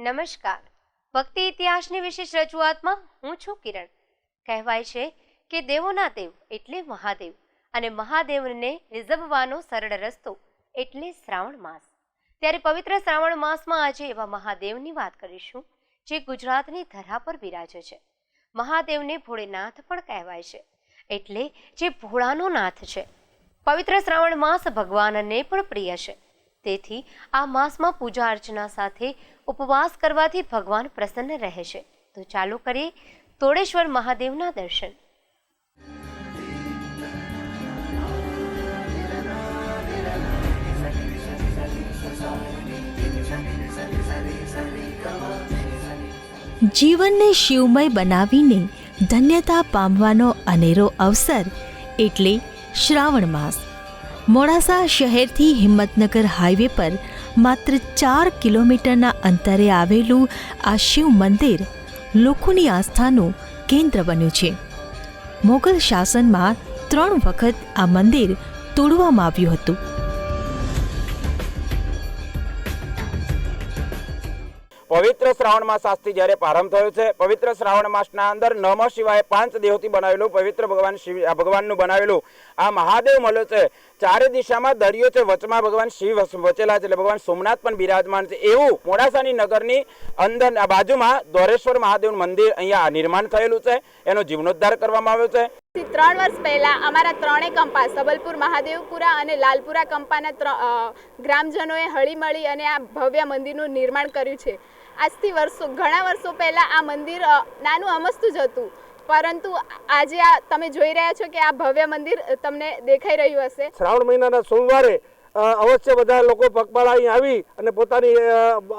નમસ્કાર. ભક્તિ ઇતિહાસની વિશેષ રજૂઆતમાં હું છું કિરણ. કહેવાય છે કે દેવોના દેવ એટલે મહાદેવ અને મહાદેવને રીઝવવાનો સરળ રસ્તો એટલે શ્રાવણ માસ. ત્યારે પવિત્ર શ્રાવણ માસમાં આજે એવા મહાદેવની વાત કરીશું જે ગુજરાતની ધરા પર બિરાજે છે. મહાદેવને ભોળેનાથ પણ કહેવાય છે. એટલે જે ભોળાનો નાથ છે. પવિત્ર શ્રાવણ માસ ભગવાનને પણ પ્રિય છે. તેથી આ માસમાં પૂજા અર્ચના સાથે ઉપવાસ કરવાથી ભગવાન પ્રસન્ન રહે છે. તો ચાલો કરીએ તોડેશ્વર મહાદેવના દર્શન. જીવનને શિવમય બનાવીને ધન્યતા પામવાનો અનેરો અવસર એટલે શ્રાવણ માસ. મોડાસા શહેરથી હિંમતનગર હાઈવે પર માત્ર ચાર કિલોમીટરના અંતરે આવેલું આ શિવ મંદિર લોકોની આસ્થાનું કેન્દ્ર બન્યું છે. મોગલ શાસનમાં ત્રણ વખત આ મંદિર તોડવામાં આવ્યું હતું. પવિત્ર શ્રાવણ માસ આજથી જ્યારે પ્રારંભ થયો છે, પવિત્ર શ્રાવણ માસના અંદર નમ શિવાય પાંચ દેહોથી બનાવેલું પવિત્ર ભગવાન શિવ, ભગવાનનું બનાવેલું આ મહાદેવ મળ્યો છે. ચારે દિશામાં દરિયો છે, વચમાં ભગવાન શિવ વચેલા છે, એટલે ભગવાન સોમનાથ પણ બિરાજમાન છે. એવું મોડાસાની નગરની અંદર બાજુમાં દોરેશ્વર મહાદેવનું મંદિર અહીંયા નિર્માણ થયેલું છે. એનો જીર્ણોદ્ધાર કરવામાં આવ્યો છે. ત્રણ વર્ષ પહેલા અમારા ત્રણેય કંપા, સબલપુર મહાદેવપુરા અને લાલપુરા કંપાના ગ્રામજનોએ હળીમળી અને આ ભવ્ય મંદિરનું નિર્માણ કર્યું છે. આજથી વર્ષો, ઘણા વર્ષો પહેલાં આ મંદિર નાનું, અમસ્તું જ હતું. પરંતુ આજે આ તમે જોઈ રહ્યા છો કે આ ભવ્ય મંદિર તમને દેખાઈ રહ્યું હશે. શ્રાવણ મહિનાના સોમવારે અવશ્ય બધા લોકો પગપાળા અહીં આવી અને પોતાની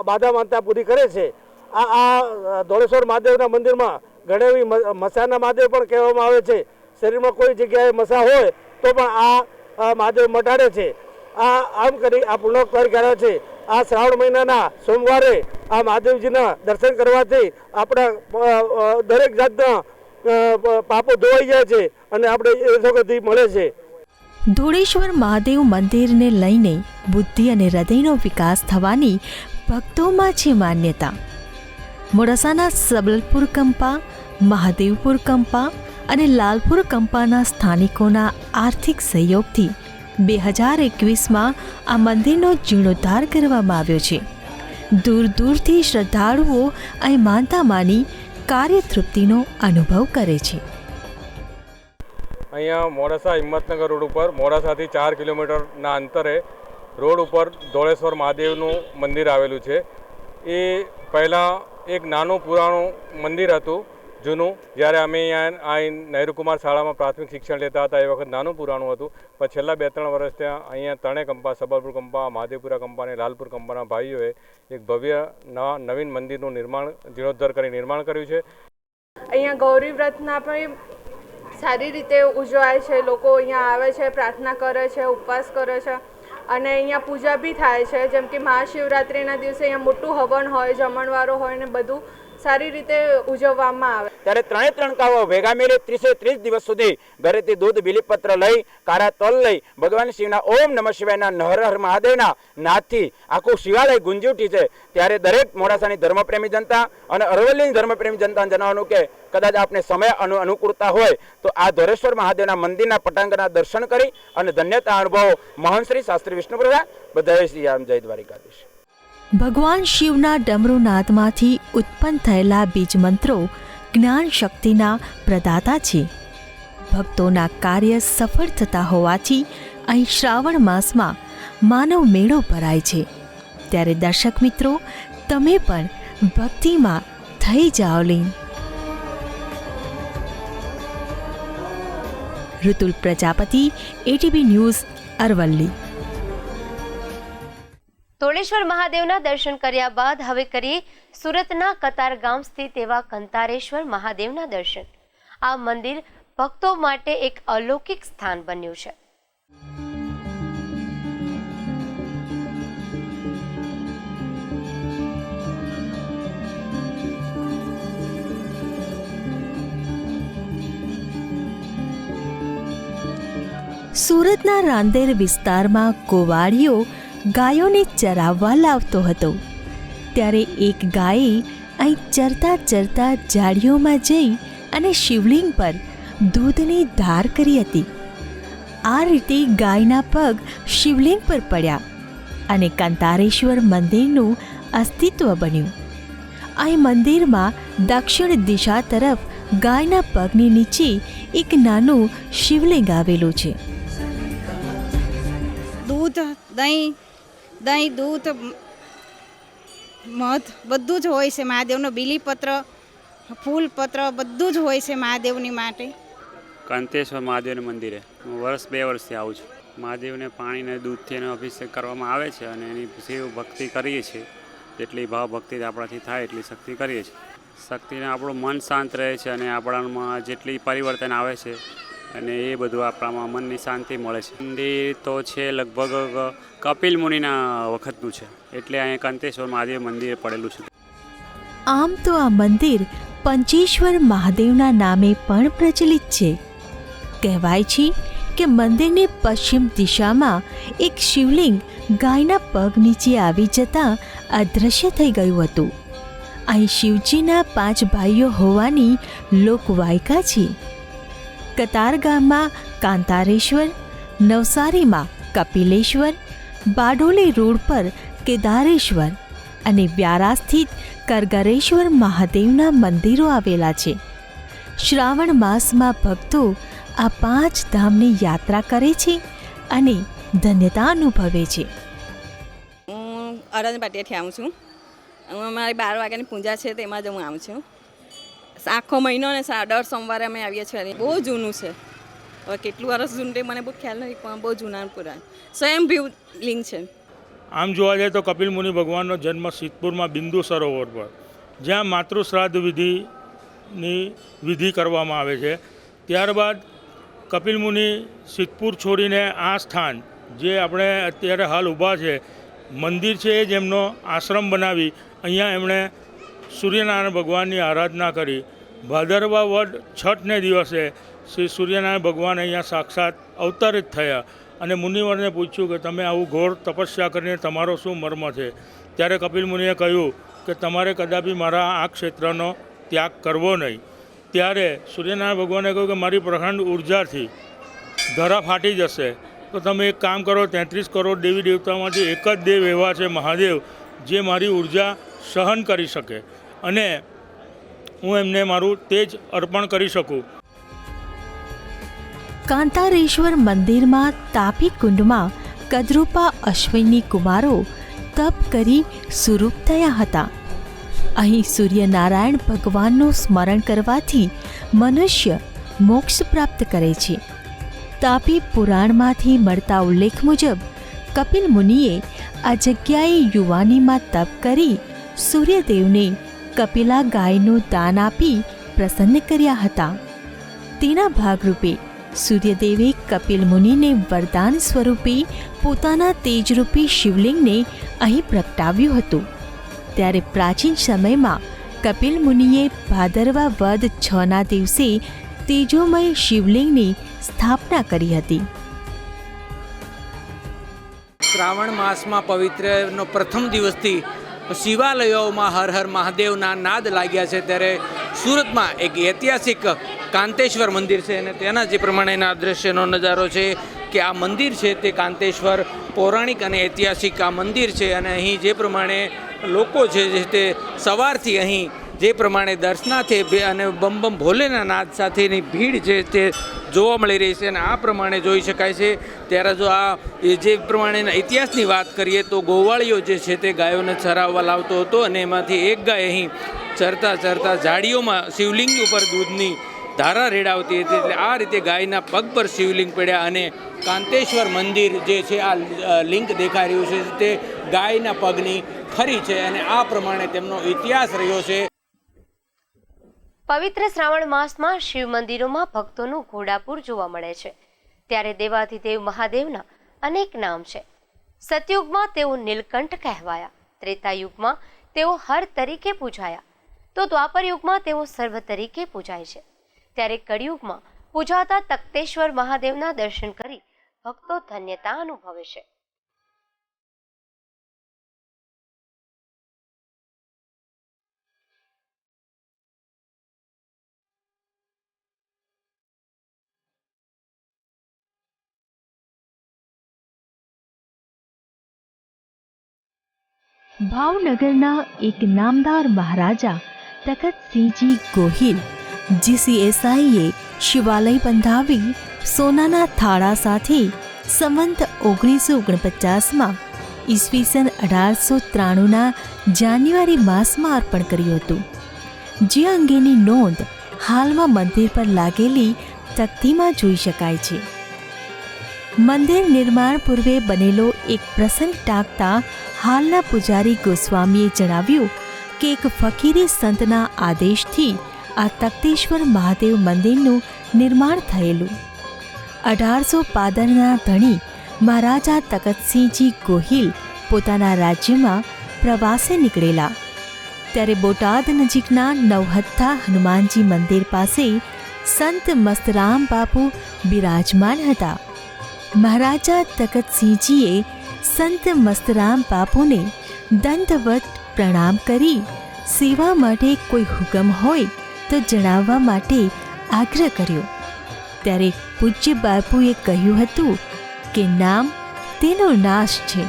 બાધા માનતા પૂરી કરે છે. આ આ ધોળેશ્વર મહાદેવના મંદિરમાં ઘણી એવી મસાના મહાદેવ પણ કહેવામાં આવે છે. શરીરમાં કોઈ જગ્યાએ મસા હોય તો પણ આ મહાદેવ મટાડે છે. આ, આમ કરી આ પૂર્ણોક્તાર કર્યા છે. આ શ્રાવણ મહિનાના સોમવારે આ મહાદેવજીના દર્શન કરવાથી આપણા દરેક જાતના પાપો ધોવાઈ જાય છે અને આપણે એ મળે છે. ધોળેશ્વર મહાદેવ મંદિરને લઈને બુદ્ધિ અને હૃદયનો વિકાસ થવાની ભક્તોમાં છે માન્યતા. મોડાસાના સબલપુર કંપા, મહાદેવપુર કંપા અને લાલપુર કંપાના સ્થાનિકોના આર્થિક સહયોગથી બે હજાર એકવીસમાં આ મંદિરનો જીર્ણોદ્ધાર કરવામાં આવ્યો છે. દૂર દૂરથી શ્રદ્ધાળુઓ અહીં માનતા માની કાર્યતૃપ્તિનો અનુભવ કરે છે. અહીંયા મોડાસા હિંમતનગર રોડ ઉપર, મોડાસાથી ચાર કિલોમીટરના અંતરે રોડ ઉપર ધોળેશ્વર મહાદેવનું મંદિર આવેલું છે. એ પહેલાં એક નાનું પુરાણું મંદિર હતું. જૂનું. જ્યારે અમે અહીંયા આ નહેરુકુમાર શાળામાં પ્રાથમિક શિક્ષણ લેતા હતા, એ વખત નાનું પુરાણું હતું. પણ છેલ્લા બે ત્રણ વર્ષ ત્યાં અહીંયા ત્રણેય કંપા સબલપુર કંપા, મહાદેવપુરા કંપા અને લાલપુર કંપાના ભાઈઓએ એક ભવ્ય નવા નવીન મંદિરનું નિર્માણ, જીર્ણોદ્ધાર કરી નિર્માણ કર્યું છે. અહીંયા ગૌરી વ્રતના પણ સારી રીતે ઉજવાય છે. લોકો અહીંયા આવે છે, પ્રાર્થના કરે છે, ઉપવાસ કરે છે અને અહીંયા પૂજા બી થાય છે. જેમ કે મહાશિવરાત્રિના દિવસે અહીંયા મોટું હવન હોય, જમણવારો હોય ને બધું સારી રીતે ઉજવવામાં આવે. ત્યારે ત્રણે ત્રણ કાવો ભેગા મેળે ત્રીસે ત્રીસ દિવસ સુધી ઘરેથી દૂધ, બિલીપત્ર લઈ, કાળા તલ લઈ, ભગવાન શિવના ઓમ નમઃ શિવાયના નહર હર મહાદેવના નાદથી આખું શિવાલય ગુંજી ઉઠી છે. ત્યારે દરેક મોડાસાની ધર્મપ્રેમી જનતા અને અરવલ્લીની ધર્મપ્રેમી જનતાને જણાવવાનું કે કદાચ આપને સમય અનુ અનુકૂળતા હોય તો આ ધોરેશ્વર મહાદેવના મંદિરના પટાંગના દર્શન કરી અને ધન્યતા અનુભવો. મહંશ્રી શાસ્ત્રી વિષ્ણુપ્રભા બધા શ્રી રામ જય દ્વારિકાધીશ. ભગવાન શિવના ડમરુનાદમાંથી ઉત્પન્ન થયેલા બીજ મંત્રો જ્ઞાન શક્તિના પ્રદાતા છે. ભક્તોના કાર્ય સફળ થતા હોવાથી અહીં શ્રાવણ માસમાં માનવ મેળો ભરાય છે. ત્યારે દર્શક મિત્રો, તમે પણ ભક્તિમાં થઈ જાઓ લીન. Rutul Prajapati ATB news Aravalli. તોડેશ્વર મહાદેવના દર્શન કર્યા બાદ હવે કરીએ સુરતના કતાર ગામ સ્થિત એવા કંતારેશ્વર મહાદેવના દર્શન. આ મંદિર ભક્તો માટે એક અલૌકિક સ્થાન બન્યું છે. સુરતના રાંદેર વિસ્તારમાં ગોવાળીઓ ગાયોને ચરાવવા લાવતો હતો. ત્યારે એક ગાયે અહીં ચરતા ચરતા ઝાડીઓમાં જઈ અને શિવલિંગ પર દૂધની ધાર કરી હતી. આ રીતે ગાયના પગ શિવલિંગ પર પડ્યા અને કંતારેશ્વર મંદિરનું અસ્તિત્વ બન્યું. અહીં મંદિરમાં દક્ષિણ દિશા તરફ ગાયના પગની નીચે એક નાનું શિવલિંગ આવેલું છે. દૂધ, દહીં દહીં, દૂધ, મધ બધું જ હોય છે મહાદેવનો. બીલીપત્ર, ફૂલપત્ર બધું જ હોય છે મહાદેવની માટે. કાંતેશ્વર મહાદેવના મંદિરે. હું વર્ષ બે વર્ષથી આવું છું. મહાદેવને પાણીને, દૂધથી એનો અભિષેક કરવામાં આવે છે અને એની શિવ ભક્તિ કરીએ છીએ. જેટલી ભાવ ભક્તિ આપણાથી થાય એટલી શક્તિ કરીએ છીએ. શક્તિને આપણું મન શાંત રહે છે અને આપણામાં જેટલી પરિવર્તન આવે છે અને એ બધું આપણામાં મનની શાંતિ મળે છે. મંદિર તો છે લગભગ કપિલ મુનિના વખતનું છે. એટલે અહીંયા કંતેશ્વર મહાદેવ મંદિર પડેલું છે. આમ તો આ મંદિર પંચેશ્વર મહાદેવના નામે પણ પ્રચલિત છે. કહેવાય છે કે મંદિરની પશ્ચિમ દિશામાં એક શિવલિંગ ગાયના પગ નીચે આવી જતાં અદૃશ્ય થઈ ગયું હતું. અહીં શિવજીના પાંચ ભાઈઓ હોવાની લોકવાયકા છે. કતાર ગામમાં કાંતારેશ્વર, નવસારીમાં કપિલેશ્વર, બારડોલી રોડ પર કેદારેશ્વર અને વ્યારા સ્થિત કરગરેશ્વર મહાદેવના મંદિરો આવેલા છે. શ્રાવણ માસમાં ભક્તો આ પાંચ ધામની યાત્રા કરે છે અને ધન્યતા અનુભવે છે. હું અરજ પાટિયાથી આવું છું. હું અમારી બાર વાગ્યાની પૂજા છે તેમાં જ હું આવું છું. આખો મહિનો ને દર સોમવારે અમે આવીએ છીએ બહુ જૂનું છે. હવે કેટલું વર્ષ જૂનું તે મને બહુ ખ્યાલ નથી, પણ બહુ જૂના પુરાણ. સ્વયંભૂ લિંગ છે. આમ જોવા જાય તો કપિલ મુનિ ભગવાનનો જન્મ સિદ્ધપુરમાં બિંદુ સરોવર પર, જ્યાં માતૃ શ્રાદ્ધ વિધિની વિધિ કરવામાં આવે છે. ત્યારબાદ કપિલ મુનિ સિદ્ધપુર છોડીને આ સ્થાન, જે આપણે અત્યારે હાલ ઊભા છે, મંદિર છે એ જ આશ્રમ બનાવી, અહીંયા એમણે સૂર્યનારાયણ ભગવાનની આરાધના કરી. ભાદરવા વડ છઠને દિવસે શ્રી સૂર્યનારાયણ ભગવાન અહીંયા સાક્ષાત અવતરિત થયા અને મુનિવરને પૂછ્યું કે તમે આવું ઘોર તપસ્યા કરીને તમારો શું મર્મ છે? ત્યારે કપિલ મુનિએ કહ્યું કે તમારે કદાપી મારા આ ક્ષેત્રનો ત્યાગ કરવો નહીં. ત્યારે સૂર્યનારાયણ ભગવાને કહ્યું કે મારી પ્રખંડ ઉર્જાથી ધરા ફાટી જશે. તો તમે એક કામ કરો, તેત્રીસ કરોડ દેવી દેવતામાંથી એક જ દેવ એવા છે મહાદેવ, જે મારી ઊર્જા સહન કરી શકે. અને હું એમને મારું તેજ અર્પણ કરી શકું. કાંતારેશ્વર મંદિરમાં તાપી કુંડમાં કદરૂપા અશ્વિની કુમારો તપ કરી સુરૂપ થયા હતા. અહીં સૂર્યનારાયણ ભગવાનનું સ્મરણ કરવાથી મનુષ્ય મોક્ષ પ્રાપ્ત કરે છે. તાપી પુરાણમાંથી મળતા ઉલ્લેખ મુજબ, કપિલ મુનિએ આ જગ્યાએ યુવાનીમાં તપ કરી સૂર્યદેવને કપિલા ગાયનું દાન આપી પ્રસન્ન કર્યા હતા. તેના ભાગરૂપે સૂર્યદેવે કપિલ મુનિને વરદાન સ્વરૂપે પોતાના તેજરૂપી શિવલિંગને અહીં પ્રગટાવ્યું હતું. ત્યારે પ્રાચીન સમયમાં કપિલ મુનિએ ભાદરવા વદ છના દિવસે તેજોમય શિવલિંગની સ્થાપના કરી હતી. શ્રાવણ માસમાં પવિત્રનો પ્રથમ દિવસથી શિવાલયોમાં હર હર મહાદેવના નાદ લાગ્યા છે ત્યારે સુરતમાં એક ઐતિહાસિક કાંતેશ્વર મંદિર છે અને તેના જે પ્રમાણેના દ્રશ્યનો નજારો છે કે આ મંદિર છે તે કાંતેશ્વર પૌરાણિક અને ઐતિહાસિક આ મંદિર છે અને અહીં જે પ્રમાણે લોકો છે જે તે સવારથી અહીં જે પ્રમાણે દર્શનાર્થે અને બમ બમ ભોલેના નાદ સાથેની ભીડ છે તે જોવા મળી રહી છે અને આ પ્રમાણે જોઈ શકાય છે. ત્યારે જો આ જે પ્રમાણેના ઇતિહાસની વાત કરીએ તો ગોવાળીઓ જે છે તે ગાયોને ચરાવવા લાવતો હતો અને એમાંથી એક ગાય અહીં ચરતા ચરતા ઝાડીઓમાં શિવલિંગ ઉપર દૂધની ધારા રેડાવતી હતી. એટલે આ રીતે ગાયના પગ પર શિવલિંગ પડ્યા અને કાંતેશ્વર મંદિર જે છે આ લિંક દેખાઈ રહ્યું છે તે ગાયના પગની ખરી છે અને આ પ્રમાણે તેમનો ઇતિહાસ રહ્યો છે. પવિત્ર શ્રાવણ માસમાં શિવ મંદિરોમાં ભક્તોનું ઘોડાપુર જોવા મળે છે. ત્યારે દેવાધિદેવ મહાદેવના અનેક નામ છે. સતયુગમાં તેઓ નીલકંઠ કહેવાયા. ત્રેતાયુગમાં તેઓ હર તરીકે પૂજાયા. તો દ્વાપર યુગમાં તેઓ સર્વ તરીકે પૂજાય છે. ત્યારે કળિયુગમાં પૂજાતા તક્તેશ્વર મહાદેવના દર્શન કરી ભક્તો ધન્યતા અનુભવે છે. ભાવનગરના એક નામદાર મહારાજા તખતસિંહજી ગોહિલ, જીસીએસઆઈએ શિવાલય બંધાવી સોનાના થાળા સાથે સંવંત ઓગણીસો ઓગણપચાસમાં ઈસવીસન અઢારસો ત્રાણુંના જાન્યુઆરી માસમાં અર્પણ કર્યું હતું. જે અંગેની નોંધ હાલમાં મંદિર પર લાગેલી તકતીમાં જોઈ શકાય છે. મંદિર નિર્માણ પૂર્વે બનેલો એક પ્રસંગ ટાંકતા હાલના પૂજારી ગોસ્વામીએ જણાવ્યું કે એક ફકીરી સંતના આદેશથી આ તક્તેશ્વર મહાદેવ મંદિરનું નિર્માણ થયેલું. અઢારસો પાદરના ધણી મહારાજા તકતસિંહજી ગોહિલ પોતાના રાજ્યમાં પ્રવાસે નીકળેલા. ત્યારે બોટાદ નજીકના નવહત્થા હનુમાનજી મંદિર પાસે સંત મસ્તરામ બાપુ બિરાજમાન હતા. મહારાજા તખતસિંહજીએ સંત મસ્તરામ બાપુને દંડવત પ્રણામ કરી. સેવા માટે કોઈ હુકમ હોય તો જણાવવા માટે આગ્રહ કર્યો. ત્યારે પૂજ્ય બાપુએ કહ્યું હતું કે, નામ તેનો નાશ છે.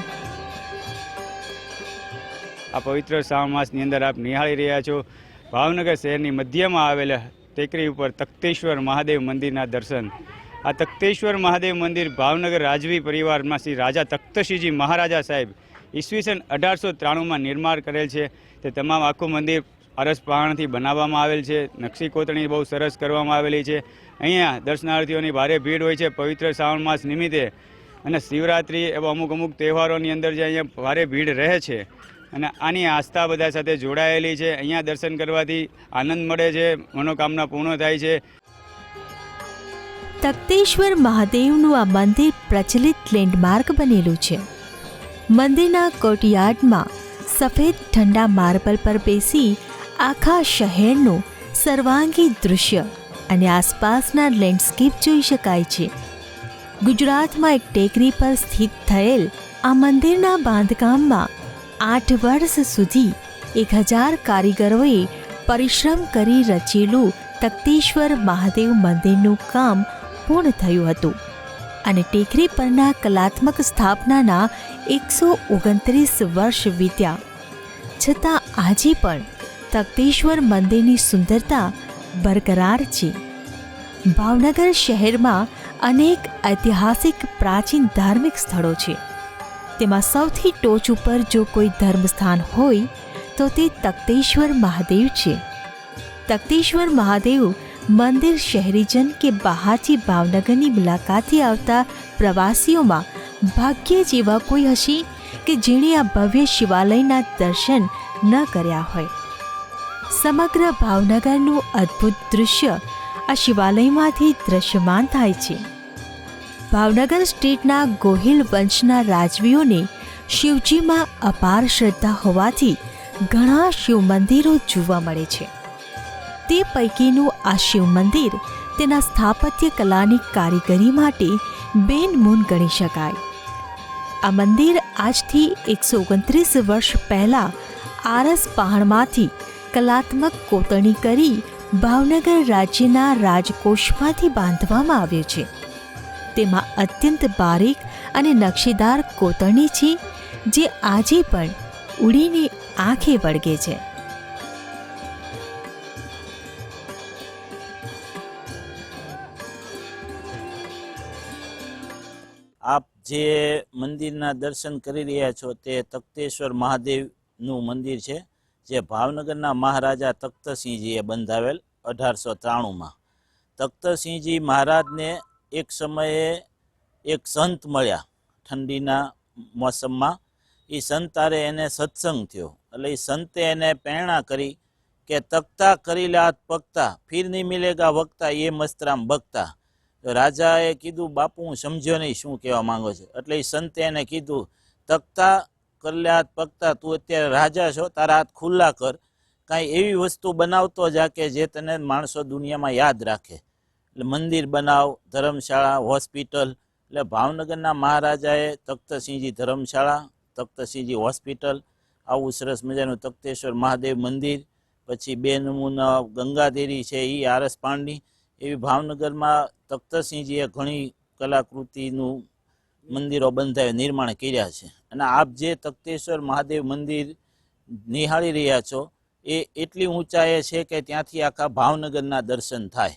આ પવિત્ર શ્રાવણ માસની અંદર આપ નિહાળી રહ્યા છો. ભાવનગર શહેરની મધ્યમાં આવેલા ટેકરી ઉપર તખતેશ્વર મહાદેવ મંદિરના દર્શન. આ તખ્તેશ્વર મહાદેવ મંદિર ભાવનગર રાજવી પરિવારમાં શ્રી રાજા તખ્તસિંહજી મહારાજા સાહેબ ઈસવીસન અઢારસો ત્રાણુંમાં નિર્માણ કરેલ છે. તે તમામ આખું મંદિર અરસ પહાણથી બનાવવામાં આવેલ છે. નકશી કોતરણી બહુ સરસ કરવામાં આવેલી છે. અહીંયા દર્શનાર્થીઓની ભારે ભીડ હોય છે. પવિત્ર શ્રાવણ માસ નિમિત્તે અને શિવરાત્રિ એવા અમુક અમુક તહેવારોની અંદર જે અહીંયા ભારે ભીડ રહે છે અને આની આસ્થા બધા સાથે જોડાયેલી છે. અહીંયા દર્શન કરવાથી આનંદ મળે છે. મનોકામના પૂર્ણ થાય છે. તખ્તેશ્વર મહાદેવનું આ મંદિર પ્રચલિત લેન્ડમાર્ક બનેલું છે. મંદિરના કોર્ટયાર્ડમાં સફેદ ઠંડા માર્બલ પર બેસી આખા શહેરનું સર્વાંગી દૃશ્ય અને આસપાસના લેન્ડસ્કેપ જોઈ શકાય છે. ગુજરાતમાં એક ટેકરી પર સ્થિત થયેલ આ મંદિરના બાંધકામમાં આઠ વર્ષ સુધી એક હજાર કારીગરોએ પરિશ્રમ કરી રચેલું તખ્તેશ્વર મહાદેવ મંદિરનું કામ પૂર્ણ થયું હતું. અને ટેકરી પરના કલાત્મક સ્થાપનાના એકસો ઓગણત્રીસ વર્ષ વીત્યા. છતાં આજે પણ તકતેશ્વર મંદિરની સુંદરતા બરકરાર છે. ભાવનગર શહેરમાં અનેક ઐતિહાસિક પ્રાચીન ધાર્મિક સ્થળો છે. તેમાં સૌથી ટોચ ઉપર જો કોઈ ધર્મસ્થાન હોય, તો તે તકતેશ્વર મહાદેવ છે. તકતેશ્વર મહાદેવ મંદિર શહેરીજન કે બહારથી ભાવનગરની મુલાકાતે આવતા પ્રવાસીઓમાં ભાગ્યે જ એવા કોઈ હશે કે જેણે આ ભવ્ય શિવાલયના દર્શન ન કર્યા હોય? સમગ્ર ભાવનગરનું અદ્ભુત દૃશ્ય આ શિવાલયમાંથી દ્રશ્યમાન થાય છે. ભાવનગર સ્ટેટના ગોહિલ વંશના રાજવીઓને શિવજીમાં અપાર શ્રદ્ધા હોવાથી ઘણા શિવ મંદિરો જોવા મળે છે. તે પૈકીનું આ શિવ મંદિર તેના સ્થાપત્ય કલાની કારીગરી માટે બેનમૂન ગણી શકાય. આ મંદિર આજથી એકસો ઓગણત્રીસ વર્ષ પહેલાં આરસ પહાણમાંથી કલાત્મક કોતરણી કરી ભાવનગર રાજ્યના રાજકોષમાંથી બાંધવામાં આવ્યું છે. તેમાં અત્યંત બારીક અને નકશીદાર કોતરણી છે, જે આજે પણ ઉડીને આંખે વળગે છે. જે મંદિરના દર્શન કરી રહ્યા છો તે તખ્તેશ્વર મહાદેવનું મંદિર છે, જે ભાવનગરના મહારાજા તખ્તસિંહજીએ બંધાવેલ અઢારસો ત્રાણુંમાં. તખ્તસિંહજી મહારાજને એક સમયે એક સંત મળ્યા ઠંડીના મોસમમાં. એ સંતારે એને સત્સંગ થયો. એટલે એ સંતે એને પ્રેરણા કરી કે તકતા કરી લાત પકતા ફીર નહીં મિલેગા વક્તા એ મસ્તરામ બગતા રાજાએ કીધું, બાપુ, હું સમજ્યો નહીં શું કહેવા માંગો છે. એટલે એ સંતે એને કીધું, તકતા, કલ્યાત પગતા તું અત્યારે રાજા છો, તારા હાથ ખુલ્લા કર. કાંઈ એવી વસ્તુ બનાવતો જા કે જે તને માણસો દુનિયામાં યાદ રાખે. એટલે મંદિર બનાવ, ધર્મશાળા, હોસ્પિટલ, એટલે ભાવનગરના મહારાજાએ તખ્તસિંહજી ધર્મશાળા, તખ્તસિંહજી હોસ્પિટલ, આવું સરસ મજાનું તખ્તેશ્વર મહાદેવ મંદિર, પછી બે નમૂના ગંગાદેરી છે એ આરસ પાંડની એવી ભાવનગરમાં તખ્તસિંહજીએ ઘણી કલાકૃતિનું મંદિરો બંધાય, નિર્માણ કર્યા છે. અને આપ જે તખતેશ્વર મહાદેવ મંદિર નિહાળી રહ્યા છો, એ એટલી ઊંચાઈએ છે કે ત્યાંથી આખા ભાવનગરના દર્શન થાય.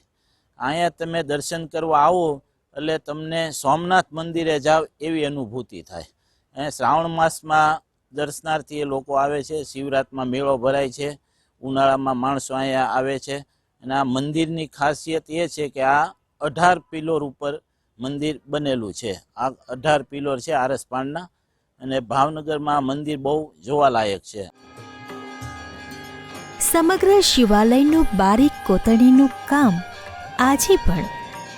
અહીંયા તમે દર્શન કરવા આવો, એટલે તમને સોમનાથ મંદિરે જાવ એવી અનુભૂતિ થાય. અને શ્રાવણ માસમાં દર્શનાર્થી લોકો આવે છે શિવરાતમાં મેળો ભરાય છે, ઉનાળામાં માણસો અહીંયા આવે છે. અને આ મંદિરની ખાસિયત એ છે કે આ અઢાર પિલોર ઉપર મંદિર બનેલું છે. આ અઢાર પિલોર છે આરસપાણના અને ભાવનગરમાં આ મંદિર બહુ જોવાલાયક છે. સમગ્ર શિવાલયનું બારીક કોતરણીનું કામ આજે પણ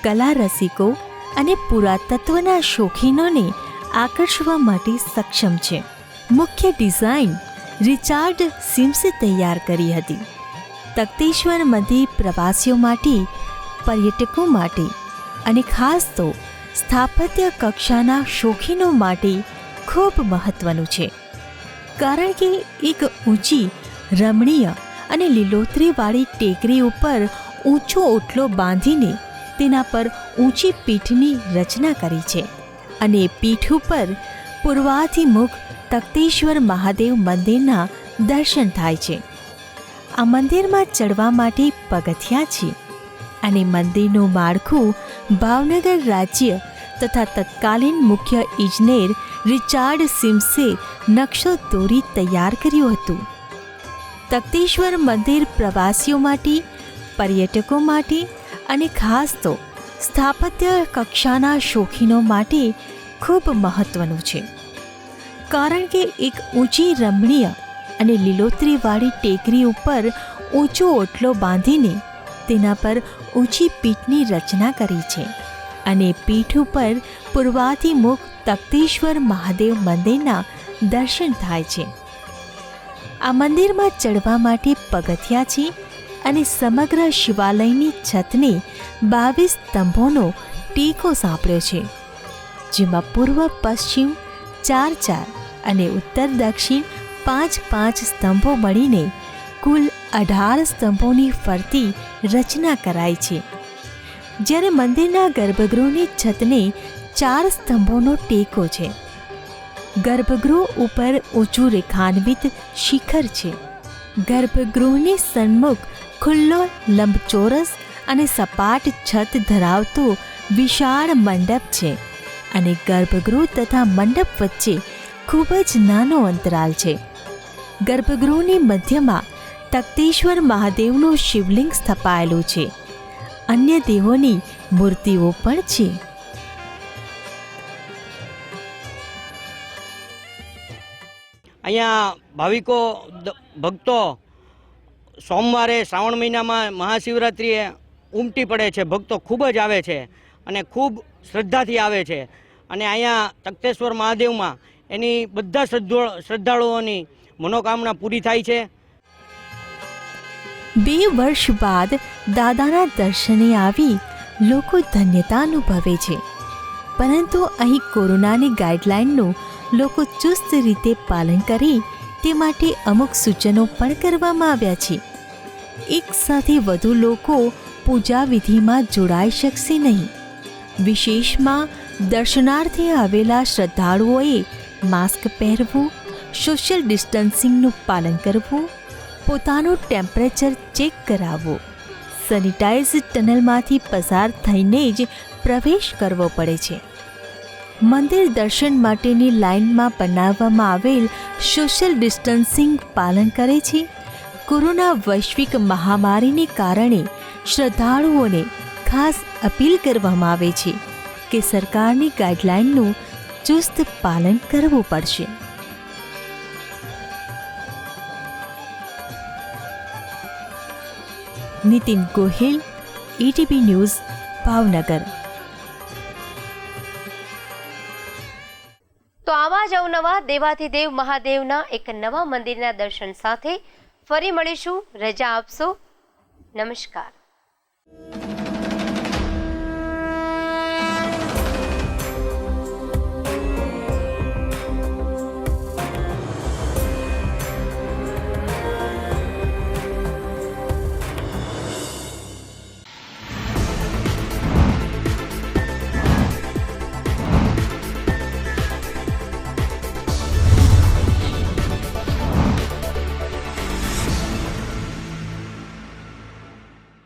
કલા રસિકો અને પુરાતત્વના શોખીનોને આકર્ષવા માટે સક્ષમ છે. મુખ્ય ડિઝાઇન રિચાર્ડ સિમ્સે તૈયાર કરી હતી. તખ્તેશ્વર મંદિર પ્રવાસીઓ માટે, પર્યટકો માટે અને ખાસ તો સ્થાપત્ય કક્ષાના શોખીનો માટે ખૂબ મહત્વનું છે. કારણ કે એક ઊંચી, રમણીય અને લીલોતરીવાળી ટેકરી ઉપર ઊંચો ઓટલો બાંધીને તેના પર ઊંચી પીઠની રચના કરી છે અને પીઠ ઉપર પૂર્વાધિમુખ તકતેશ્વર મહાદેવ મંદિરના દર્શન થાય છે. આ મંદિરમાં ચડવા માટે પગથિયા છે. અને મંદિરનું માળખું ભાવનગર રાજ્ય તથા તત્કાલીન મુખ્ય ઇજનેર રિચાર્ડ સિમ્સે નકશો દોરી તૈયાર કર્યું હતું. તકતેશ્વર મંદિર પ્રવાસીઓ માટે, પર્યટકો માટે અને ખાસ તો સ્થાપત્ય કક્ષાના શોખીનો માટે ખૂબ મહત્વનું છે. કારણ કે એક ઊંચી રમણીય અને લીલોતરીવાળી ટેકરી ઉપર ઊંચો ઓટલો બાંધીને તેના પર ઊંચી પીઠની રચના કરી છે અને પીઠ ઉપર પૂર્વાધિમુખ તખ્તેશ્વર મહાદેવ મંદિરના દર્શન થાય છે. આ મંદિરમાં ચડવા માટે પગથિયા છે અને સમગ્ર શિવાલયની છતને બાવીસ સ્તંભોનો ટેકો સાંપડ્યો છે, જેમાં પૂર્વ, પશ્ચિમ, ચાર ચાર અને ઉત્તર દક્ષિણ પાંચ પાંચ સ્તંભો મળીને કુલ અઢાર સ્તંભોની ફરતી રચના કરાઈ છે. જ્યારે મંદિરના ગર્ભગૃહની છતને ચાર સ્તંભોનો ટેકો છે. ગર્ભગૃહ ઉપર ઊંચું રેખાન્વિત શિખર છે. ગર્ભગૃહની સન્મુખ ખુલ્લો, લંબચોરસ અને સપાટ છત ધરાવતો વિશાળ મંડપ છે અને ગર્ભગૃહ તથા મંડપ વચ્ચે ખૂબ જ નાનો અંતરાલ છે. ગર્ભગૃહની મધ્યમાં તકતેશ્વર મહાદેવનું શિવલિંગ સ્થપાયેલું છે. અન્ય દેવોની મૂર્તિઓ પણ છે. અહીંયા ભાવિકો ભક્તો સોમવારે શ્રાવણ મહિનામાં મહાશિવરાત્રિએ ઉમટી પડે છે. ભક્તો ખૂબ જ આવે છે અને ખૂબ શ્રદ્ધાથી આવે છે. અને અહીંયા તખ્તેશ્વર મહાદેવમાં એની બધા શ્રદ્ધો, શ્રદ્ધાળુઓની મનોકામના પૂરી થાય છે. બે વર્ષ બાદ દાદાના દર્શને આવી લોકો ધન્યતા અનુભવે છે. પરંતુ અહીં કોરોનાની ગાઈડલાઇનનું લોકો ચુસ્ત રીતે પાલન કરી તે માટે અમુક સૂચનો પણ કરવામાં આવ્યા છે. એક સાથે વધુ લોકો પૂજા વિધિમાં જોડાઈ શકશે નહીં. વિશેષમાં દર્શનાર્થે આવેલા શ્રદ્ધાળુઓએ માસ્ક પહેરવું સોશિયલ ડિસ્ટન્સિંગનું પાલન કરવું, પોતાનું ટેમ્પરેચર ચેક કરાવવું સેનિટાઇઝ ટનલમાંથી પસાર થઈને જ પ્રવેશ કરવો પડે છે. મંદિર દર્શન માટેની લાઇનમાં બનાવવામાં આવેલ સોશિયલ ડિસ્ટન્સિંગ પાલન કરે છે. કોરોના વૈશ્વિક મહામારીને કારણે શ્રદ્ધાળુઓને ખાસ અપીલ કરવામાં આવે છે કે સરકારની ગાઈડલાઇનનું ચુસ્ત પાલન કરવું પડશે. નીતિન ગોહિલ ઈટીવી ન્યૂઝ ભાવનગર તો આવા જ અવનવા દેવ મહાદેવના એક નવા મંદિરના દર્શન સાથે ફરી મળીશું. રજા આપશો. નમસ્કાર.